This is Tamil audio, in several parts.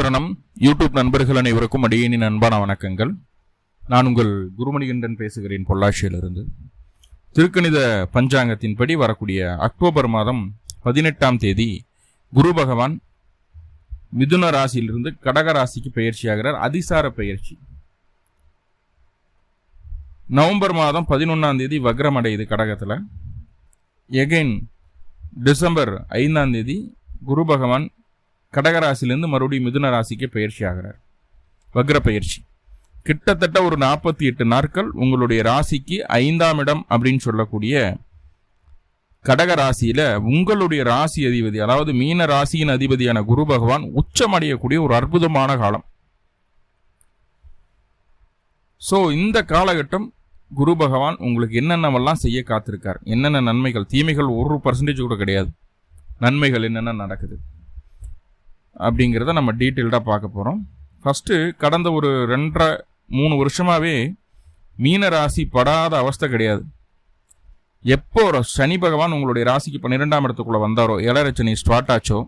சரணம் யூடியூப் நண்பர்கள் அனைவருக்கும் அடியேனின் அன்பான வணக்கங்கள். நான் உங்கள் குருமணிகண்டன் பேசுகிறேன் பொள்ளாச்சியிலிருந்து. திருக்கணித பஞ்சாங்கத்தின்படி வரக்கூடிய அக்டோபர் மாதம் பதினெட்டாம் தேதி குரு பகவான் மிதுன ராசியிலிருந்து கடக ராசிக்கு பயிற்சியாகிறார் அதிசார பயிற்சி நவம்பர் மாதம் பதினொன்றாம் தேதி வக்ரம் அடையுது கடகத்தில். எகைன் டிசம்பர் ஐந்தாம் தேதி குரு பகவான் கடகராசிலேருந்து மறுபடியும் மிதுன ராசிக்கு பயிற்சி ஆகிறார். வக்ர பயிற்சி. கிட்டத்தட்ட ஒரு நாற்பத்தி எட்டு நாட்கள் உங்களுடைய ராசிக்கு ஐந்தாம் இடம் அப்படின்னு சொல்லக்கூடிய கடக ராசியில உங்களுடைய ராசி அதிபதி அதாவது மீன ராசியின் அதிபதியான குரு பகவான் உச்சமடையக்கூடிய ஒரு அற்புதமான காலம். ஸோ இந்த காலகட்டம் குரு பகவான் உங்களுக்கு என்னென்னவெல்லாம் செய்ய காத்திருக்கார்? என்னென்ன நன்மைகள்? தீமைகள் ஒரு பர்சன்டேஜ் கூட கிடையாது. நன்மைகள் என்னென்ன நடக்குது? அப்படிங்கிறத நம்ம டீட்டெயில்டாக பார்க்க போகிறோம் ஃபஸ்ட்டு கடந்த ஒரு ரெண்டரை மூணு வருஷமாகவே மீன ராசி படாத அவஸ்தை கிடையாது. எப்போ சனி பகவான் உங்களுடைய ராசிக்கு பன்னிரெண்டாம் இடத்துக்குள்ளே வந்தாரோ ஏழரச்சனி ஸ்டார்ட் ஆச்சோ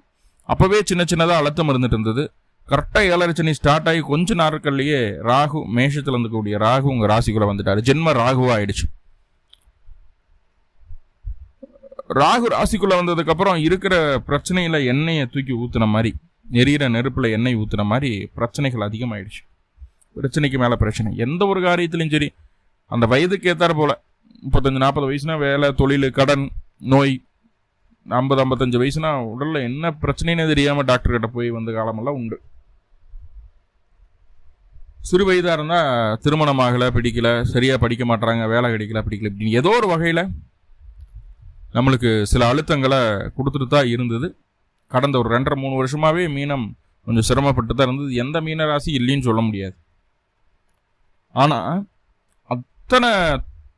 அப்போவே சின்ன சின்னதாக அழுத்தம் இருந்துட்டு இருந்தது. கரெக்டாக ஏழரச்சனி ஸ்டார்ட் ஆகி கொஞ்ச நாட்கள்லேயே ராகு மேஷத்தில் இருந்துக்கூடிய ராகு உங்கள் ராசிக்குள்ளே வந்துட்டார். ஜென்ம ராகுவாக ஆயிடுச்சு. ராகு ராசிக்குள்ளே வந்ததுக்கப்புறம் இருக்கிற பிரச்சனையில் எண்ணெயை தூக்கி ஊற்றுன மாதிரி. நெறிகிற நெருப்பில் எண்ணெய் ஊற்றுற மாதிரி பிரச்சனைகள் அதிகமாகிடுச்சு பிரச்சனைக்கு மேலே பிரச்சனை. எந்த ஒரு காரியத்திலையும் சரி அந்த வயதுக்கு ஏற்றாற போல் முப்பத்தஞ்சு நாற்பது வயசுனா வேலை தொழில் கடன் நோய் ஐம்பது ஐம்பத்தஞ்சு வயசுனா உடலில் என்ன பிரச்சனைன்னு தெரியாமல் டாக்டர்கிட்ட போய் வந்த காலமெல்லாம் உண்டு. சிறு வயதாக இருந்தால் திருமணம் ஆகலை பிடிக்கல சரியாக படிக்க மாட்டுறாங்க வேலை கிடைக்கல பிடிக்கல இப்படின்னு ஏதோ ஒரு வகையில் நம்மளுக்கு சில அழுத்தங்களை கொடுத்துட்டு தான் இருந்தது. கடந்த ஒரு ரெண்டரை மூணு வருஷமாகவே மீனம் கொஞ்சம் சிரமப்பட்டு தான் இருந்தது எந்த மீன ராசி இல்லைன்னு சொல்ல முடியாது. ஆனால் அத்தனை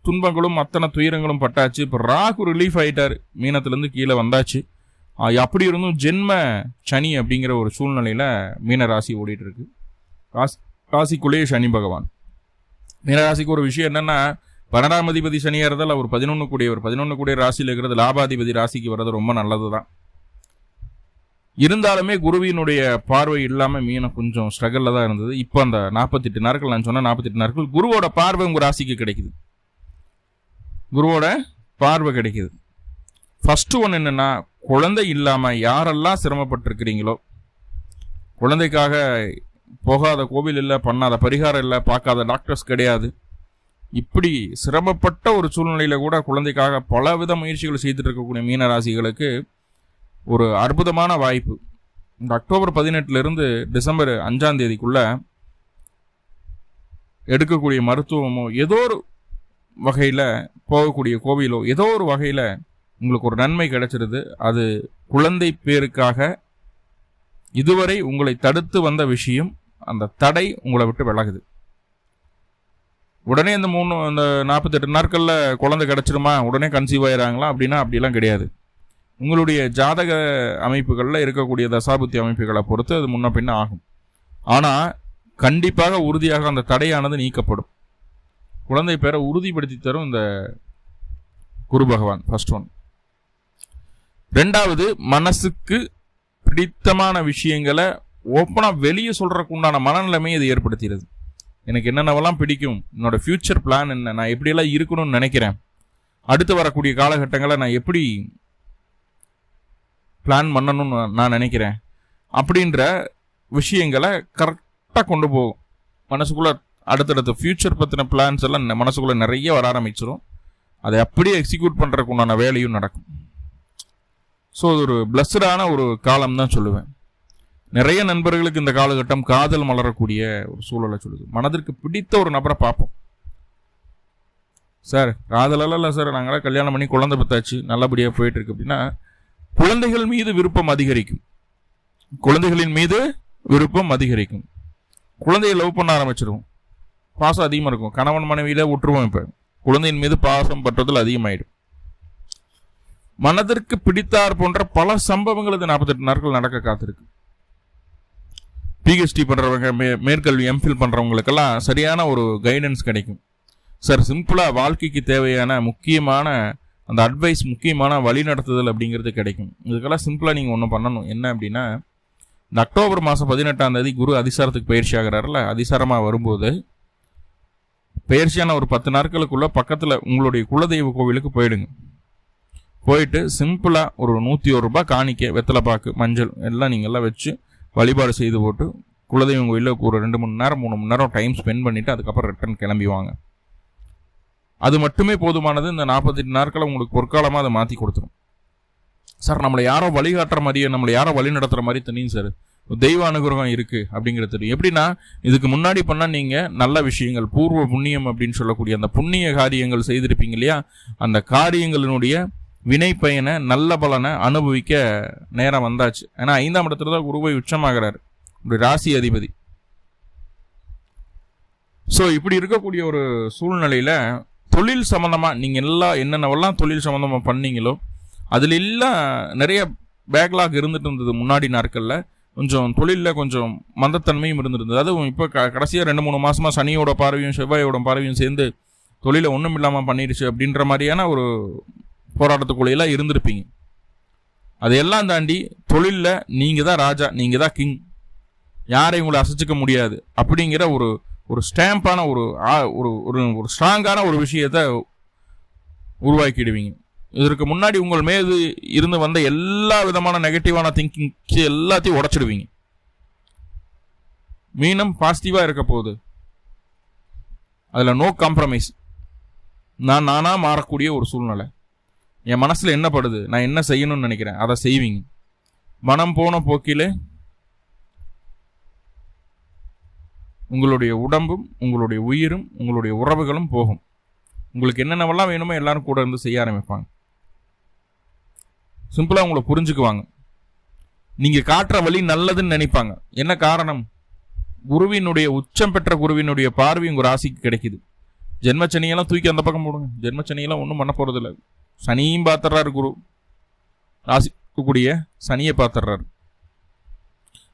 துன்பங்களும் அத்தனை துயரங்களும் பட்டாச்சு. இப்போ ராகு ரிலீஃப் ஆகிட்டார் மீனத்துலேருந்து கீழே வந்தாச்சு. அப்படி இருந்தும் ஜென்ம சனி அப்படிங்கிற ஒரு சூழ்நிலையில் மீன ராசி ஓடிட்டுருக்கு. ராசி ராசிக்குள்ளேயே சனி பகவான். மீனராசிக்கு ஒரு விஷயம் என்னென்னா பன்னெண்டாம் அதிபதி சனியாக இருந்தால் அவர் பதினொன்று கூடிய ஒரு பதினொன்று கூடிய ராசியில் இருக்கிறது லாபாதிபதி ராசிக்கு வர்றது ரொம்ப நல்லது தான் இருந்தாலுமே குருவினுடைய பார்வை இல்லாமல் மீனை கொஞ்சம் ஸ்ட்ரகிளில் தான் இருந்தது. இப்போ அந்த நாற்பத்தெட்டு நாட்கள் நான் சொன்ன நாற்பத்தெட்டு நாட்கள் குருவோட பார்வை உங்கள் ராசிக்கு கிடைக்குது. குருவோட பார்வை கிடைக்குது. ஃபஸ்ட்டு ஒன்று என்னென்னா குழந்தை இல்லாமல் யாரெல்லாம் சிரமப்பட்டிருக்கிறீங்களோ குழந்தைக்காக போகாத கோவில் இல்லை பண்ணாத பரிகாரம் இல்லை பார்க்காத டாக்டர்ஸ் கிடையாது. இப்படி சிரமப்பட்ட ஒரு சூழ்நிலையில் கூட குழந்தைக்காக பலவித முயற்சிகள் செய்துட்டு இருக்கக்கூடிய மீனராசிகளுக்கு ஒரு அற்புதமான வாய்ப்பு. இந்த அக்டோபர் பதினெட்டுலேருந்து டிசம்பர் அஞ்சாம் தேதிக்குள்ளே எடுக்கக்கூடிய மருத்துவமோ ஏதோ ஒரு வகையில் போகக்கூடிய கோவிலோ ஏதோ ஒரு வகையில் உங்களுக்கு ஒரு நன்மை கிடைச்சிருது. அது குழந்தை பேருக்காக இதுவரை உங்களை தடுத்து வந்த விஷயம் அந்த தடை உங்களை விட்டு விலகுது. உடனே இந்த மூணு இந்த நாற்பத்தெட்டு நாட்களில் குழந்தை கிடச்சிருமா? உடனே கன்சீவ் ஆயிடுறாங்களா அப்படின்னா அப்படிலாம் கிடையாது. உங்களுடைய ஜாதக அமைப்புகளில் இருக்கக்கூடிய தசாபுத்தி அமைப்புகளை பொறுத்து அது முன்ன பின்ன ஆகும். ஆனால் கண்டிப்பாக உறுதியாக அந்த தடையானது நீக்கப்படும். குழந்தை பேரை உறுதிப்படுத்தி தரும் இந்த குரு பகவான் ஃபர்ஸ்ட் ஒன் ரெண்டாவது மனசுக்கு பிடித்தமான விஷயங்களை ஓப்பனாக வெளியே சொல்கிறக்கு உண்டான மனநிலைமையை இது ஏற்படுத்திடுது. எனக்கு என்னென்னவெல்லாம் பிடிக்கும் என்னோட ஃப்யூச்சர் பிளான் என்ன நான் எப்படியெல்லாம் இருக்கணும்னு நினைக்கிறேன் அடுத்து வரக்கூடிய காலகட்டங்களை நான் எப்படி பிளான் பண்ணணும்னு நான் நினைக்கிறேன். அப்படின்ற விஷயங்களை கரெக்டாக கொண்டு போகும் மனசுக்குள்ளே அடுத்தடுத்த ஃப்யூச்சர் பற்றின பிளான்ஸ் எல்லாம் மனசுக்குள்ளே நிறைய வர ஆரம்பிச்சிடும் அதை அப்படியே எக்ஸிக்யூட் பண்ணுறதுக்கு உண்டான வேலையும் நடக்கும். ஸோ அது ஒரு பிளஸ்டான ஒரு காலம் தான் சொல்லுவேன். நிறைய நண்பர்களுக்கு இந்த காலகட்டம் காதல் மலரக்கூடிய ஒரு சூழலை சொல்லுது. மனதிற்கு பிடித்த ஒரு நபரை பார்ப்போம். சார் காதலெல்லாம் இல்லை சார். நாங்களாம் கல்யாணம் பண்ணி குழந்தை பத்தாச்சு. நல்லபடியாக போயிட்டுருக்கு அப்படின்னா குழந்தைகள் மீது விருப்பம் அதிகரிக்கும். குழந்தைகளின் மீது விருப்பம் அதிகரிக்கும். குழந்தையை லவ் பண்ண ஆரம்பிச்சிருவோம். பாசம் அதிகமாக இருக்கும். கணவன் மனைவியில் விட்டுருவோம் இப்போ. குழந்தையின் மீது பாசம் பற்றுதல் அதிகமாயிடும். மனதிற்கு பிடித்தார் போன்ற பல சம்பவங்கள் இது நாற்பத்தெட்டு நாட்கள் நடக்க காத்திருக்கு. பிஹெச்டி பண்ணுறவங்க மே மேற்கல்வி எம்ஃபில் பண்ணுறவங்களுக்கெல்லாம் சரியான ஒரு கைடன்ஸ் கிடைக்கும். சார் சிம்பிளாக வாழ்க்கைக்கு தேவையான முக்கியமான அந்த அட்வைஸ் முக்கியமான வழி நடத்துதல் அப்படிங்கிறது கிடைக்கும். இதுக்கெல்லாம் சிம்பிளாக நீங்கள் ஒன்று பண்ணணும். என்ன அப்படின்னா இந்த அக்டோபர் மாதம் பதினெட்டாம் தேதி குரு அதிசாரத்துக்கு பயிற்சி ஆகிறாருல அதிசாரமாக வரும்போது பயிற்சியான ஒரு பத்து நாட்களுக்குள்ளே பக்கத்தில் உங்களுடைய குலதெய்வ கோவிலுக்கு போயிடுங்க. போயிட்டு சிம்பிளாக ஒரு நூற்றி ஒரு ரூபாய் காணிக்க வெத்தலைப்பாக்கு மஞ்சள் எல்லாம் நீங்கள்லாம் வச்சு வழிபாடு செய்து போட்டு குலதெய்வம் கோயிலில் ஒரு ரெண்டு மணி நேரம் மூணு மணி நேரம் டைம் ஸ்பெண்ட் பண்ணிவிட்டு அதுக்கப்புறம் ரிட்டர்ன் கிளம்பி வாங்க. அது மட்டுமே போதுமானது. இந்த நாற்பத்தெட்டு நாட்களை உங்களுக்கு பொற்காலமாக அதை மாற்றி கொடுத்துரும். சார் நம்மளை யாரோ வழிகாட்டுற மாதிரியே நம்மளை யாரோ வழி நடத்துகிற மாதிரி தெரியும் சார் தெய்வ அனுகிரகம் இருக்குது அப்படிங்கிறது தெரியும் எப்படின்னா இதுக்கு முன்னாடி பண்ணால் நீங்கள் நல்ல விஷயங்கள் பூர்வ புண்ணியம் அப்படின்னு சொல்லக்கூடிய அந்த புண்ணிய காரியங்கள் செய்திருப்பீங்க இல்லையா? அந்த காரியங்களினுடைய வினை பயனை நல்ல பலனை அனுபவிக்க நேரம் வந்தாச்சு. ஏன்னா ஐந்தாம் இடத்துல தான் குருவை உச்சமாகிறார். ஒரு ராசி அதிபதி. ஸோ இப்படி இருக்கக்கூடிய ஒரு சூழ்நிலையில் தொழில் சம்மந்தமாக நீங்கள் எல்லாம் என்னென்னவெல்லாம் தொழில் சம்மந்தமாக பண்ணீங்களோ அதில் எல்லாம் நிறைய பேக்லாக் இருந்துட்டு இருந்தது முன்னாடி நாட்களில். கொஞ்சம் தொழிலில் கொஞ்சம் மந்தத்தன்மையும் இருந்திருந்தது. அதுவும் இப்போ க கடைசியாக ரெண்டு மூணு மாதமாக சனியோட பார்வையும் செவ்வாயோட பார்வையும் சேர்ந்து தொழிலை ஒன்றும் இல்லாமல் பண்ணிடுச்சு அப்படின்ற மாதிரியான ஒரு போராட்டத்துக்குள்ளேயெல்லாம் இருந்திருப்பீங்க. அதையெல்லாம் தாண்டி தொழிலில் நீங்கள் தான் ராஜா நீங்கள் தான் கிங் யாரையும் உங்களை அசைச்சிக்க முடியாது அப்படிங்கிற ஒரு ஒரு ஸ்டாம்பான ஒரு ஒரு ஒரு ஒரு ஸ்ட்ராங்கான ஒரு விஷயத்தை உருவாக்கிடுவீங்க. இதற்கு முன்னாடி உங்கள் மீது இருந்து வந்த எல்லா விதமான நெகட்டிவான திங்கிங்ஸ் எல்லாத்தையும் உடச்சிடுவீங்க. மீனும் பாசிட்டிவாக இருக்க போகுது. அதில் நோ காம்ப்ரமைஸ் நான் நானாக மாறக்கூடிய ஒரு சூழ்நிலை. என் மனசில் என்ன படுது? நான் என்ன செய்யணும்னு நினைக்கிறேன்? அதை செய்வீங்க. மனம் போன போக்கிலே உங்களுடைய உடம்பும் உங்களுடைய உயிரும் உங்களுடைய உறவுகளும் போகும். உங்களுக்கு என்னென்னவெல்லாம் வேணுமோ எல்லாரும் கூட இருந்து செய்ய ஆரம்பிப்பாங்க. சிம்பிளாக உங்களை புரிஞ்சுக்குவாங்க. நீங்கள் காட்டுற வழி நல்லதுன்னு நினைப்பாங்க. என்ன காரணம்? குருவினுடைய உச்சம் பெற்ற குருவினுடைய பார்வை உங்கள் ராசிக்கு கிடைக்குது. ஜென்மச்சனியெல்லாம் தூக்கி அந்த பக்கம் போடுங்க. ஜென்மச்சனியெல்லாம் ஒன்றும் பண்ண போகிறதில்ல சனியும் பார்த்துறாரு குரு. ராசிக்கக்கூடிய சனியை பார்த்துறாரு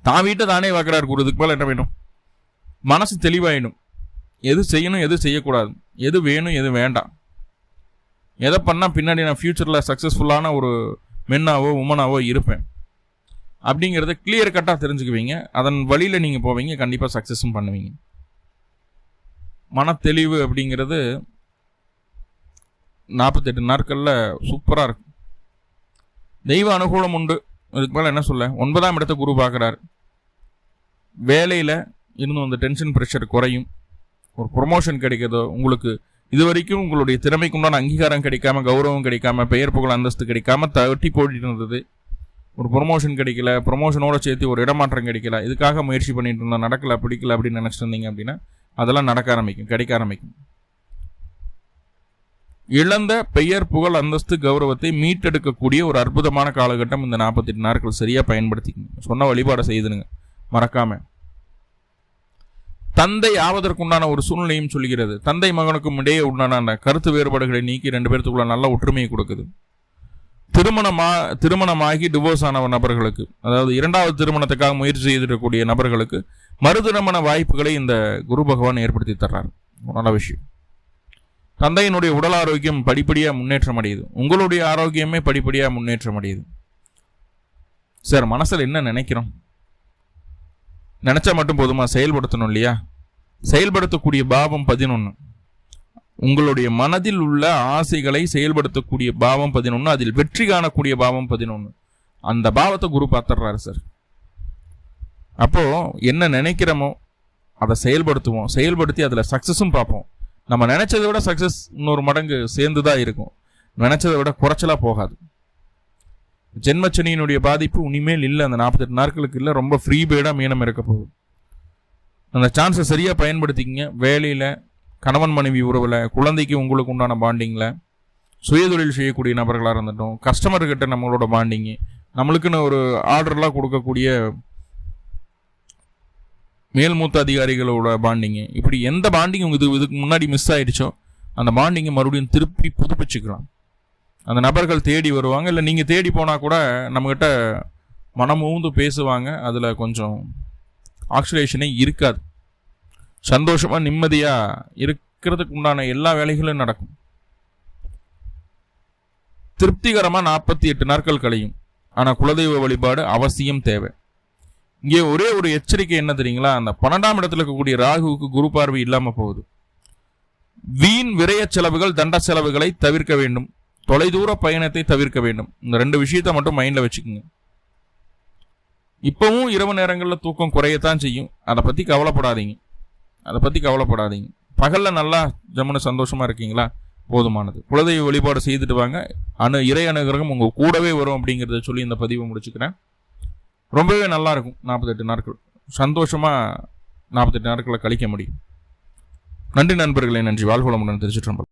தான் வீட்டை தானே பார்க்குறாரு குரு. இதுக்கு மேலே என்ன வேணும்? மனசு தெளிவாயிடும். எது செய்யணும் எது செய்யக்கூடாது. எது வேணும் எது வேண்டாம். எதை பண்ணால் பின்னாடி நான் ஃப்யூச்சரில் சக்ஸஸ்ஃபுல்லான ஒரு மென்னாவோ உமனாவோ இருப்பேன். அப்படிங்கிறத கிளியர் கட்டாக தெரிஞ்சுக்குவீங்க. அதன் வழியில் நீங்கள் போவீங்க. கண்டிப்பாக சக்ஸஸும் பண்ணுவீங்க. மன தெளிவு அப்படிங்கிறது நாற்பத்தெட்டு நாட்களில் சூப்பராக இருக்கும். தெய்வ அனுகூலம் உண்டு. இதுக்கு மேலே என்ன சொல்ல? ஒன்பதாம் இடத்த குரு பார்க்குறாரு. வேலையில் இன்னும் அந்த டென்ஷன் ப்ரெஷர் குறையும். ஒரு ப்ரொமோஷன் கிடைக்கிறதோ உங்களுக்கு இது வரைக்கும் உங்களுடைய திறமைக்கு உண்டான அங்கீகாரம் கிடைக்காம கௌரவம் கிடைக்காம பெயர் புகழ் அந்தஸ்து கிடைக்காம தட்டி போட்டிட்டு இருந்தது. ஒரு ப்ரொமோஷன் கிடைக்கல ப்ரொமோஷனோட சேர்த்து ஒரு இடமாற்றம் கிடைக்கல இதுக்காக முயற்சி பண்ணிட்டு இருந்தோம் நடக்கல பிடிக்கல அப்படின்னு நினச்சிட்டு இருந்தீங்க அப்படின்னா அதெல்லாம் நடக்க ஆரம்பிக்கும் கிடைக்க ஆரம்பிக்கும். இழந்த பெயர் புகழ் அந்தஸ்து கௌரவத்தை மீட்டெடுக்கக்கூடிய ஒரு அற்புதமான காலகட்டம் இந்த நாற்பத்தெட்டு நாட்கள் சரியாக பயன்படுத்திக்கணும். சொன்ன வழிபாடை செய்துனுங்க மறக்காமல் தந்தை ஆவதற்குண்டான ஒரு சூழ்நிலையும் சொல்கிறது. தந்தை மகனுக்கும் இடையே உண்டான கருத்து வேறுபாடுகளை நீக்கி ரெண்டு பேர்த்துக்குள்ள நல்ல ஒற்றுமையை கொடுக்குது. திருமணமா திருமணமாகி டிவோர்ஸ் ஆன நபர்களுக்கு அதாவது இரண்டாவது திருமணத்துக்காக முயற்சி செய்திருக்கக்கூடிய நபர்களுக்கு மறுதிருமண வாய்ப்புகளை இந்த குரு பகவான் ஏற்படுத்தி தர்றார். நல்ல விஷயம். தந்தையினுடைய உடல் ஆரோக்கியம் படிப்படியாக முன்னேற்றம் அடையுது. உங்களுடைய ஆரோக்கியமே படிப்படியாக முன்னேற்றம் அடையுது. சார் மனசில் என்ன நினைக்கிறோம்? நினச்சா மட்டும் போதுமா? செயல்படுத்தணும் இல்லையா? செயல்படுத்தக்கூடிய பாவம் பதினொன்று உங்களுடைய மனதில் உள்ள ஆசைகளை செயல்படுத்தக்கூடிய பாவம் பதினொன்று அதில் வெற்றி காணக்கூடிய பாவம் பதினொன்று அந்த பாவத்தை குரு பார்த்துடுறாரு சார். அப்போது என்ன நினைக்கிறோமோ அதை செயல்படுத்துவோம். செயல்படுத்தி அதில் சக்ஸஸும் பார்ப்போம். நம்ம நினச்சதை விட சக்ஸஸ் இன்னொரு மடங்கு சேர்ந்து தான் இருக்கும். நினச்சதை விட குறைச்சலாக போகாது. ஜென்மச்சனியினுடைய பாதிப்பு இனிமேல் இல்லை. அந்த நாற்பத்தெட்டு நாட்களுக்கு இல்லை. ரொம்ப ஃப்ரீ பேடாக மீனம் இருக்க போகுது. அந்த சான்ஸை சரியாக பயன்படுத்திக்கிங்க. வேலையில் கணவன் மனைவி உறவில் குழந்தைக்கு உங்களுக்கு உண்டான பாண்டிங்கில் சுயதொழில் செய்யக்கூடிய நபர்களாக இருந்துட்டோம் கஸ்டமர்கிட்ட நம்மளோட பாண்டிங்கு நம்மளுக்குன்னு ஒரு ஆர்டர்லாம் கொடுக்கக்கூடிய மேல்மூத்த அதிகாரிகளோட பாண்டிங்கு இப்படி எந்த பாண்டிங் இது இதுக்கு முன்னாடி மிஸ் ஆகிடுச்சோ அந்த பாண்டிங்கை மறுபடியும் திருப்பி புதுப்பிச்சுக்கலாம். அந்த நபர்கள் தேடி வருவாங்க இல்லை நீங்கள் தேடி போனால் கூட நம்மக்கிட்ட மனமூந்து பேசுவாங்க அதில் கொஞ்சம் ஆக்சிடேஷனே இருக்காது. சந்தோஷமாக நிம்மதியாக இருக்கிறதுக்கு உண்டான எல்லா வேலைகளும் நடக்கும். திருப்திகரமாக நாற்பத்தி எட்டு நாட்கள் கழியும். ஆனால் குலதெய்வ வழிபாடு அவசியம் தேவை. இங்கே ஒரே ஒரு எச்சரிக்கை என்ன தெரியுங்களா? அந்த பன்னெண்டாம் இடத்துல இருக்கக்கூடிய ராகுவுக்கு குரு பார்வை இல்லாமல் போகுது. வீண் விரய செலவுகள் தண்ட செலவுகளை தவிர்க்க வேண்டும். தொலைதூர பயணத்தை தவிர்க்க வேண்டும். இந்த ரெண்டு விஷயத்தை மட்டும் மைண்டில் வச்சுக்கோங்க. இப்பவும் இரவு நேரங்களில் தூக்கம் குறையத்தான் செய்யும். அதை பற்றி கவலைப்படாதீங்க. அதை பற்றி கவலைப்படாதீங்க. பகலில் நல்லா ஜம்முன்னு சந்தோஷமாக இருக்கீங்களா? போதுமானது. குலதெய்வ வழிபாடு செய்துட்டு வாங்க. அணு இறை அனுகிரகம் உங்கள் கூடவே வரும் அப்படிங்கிறத சொல்லி இந்த பதிவை முடிச்சுக்கிறேன். ரொம்பவே நல்லாயிருக்கும் நாற்பத்தெட்டு நாட்கள். சந்தோஷமாக நாற்பத்தெட்டு நாட்களை கழிக்க முடியும். நன்றி நண்பர்களே. நன்றி. வாழ்வளமுடன் திருச்சிற்றம்பலம்.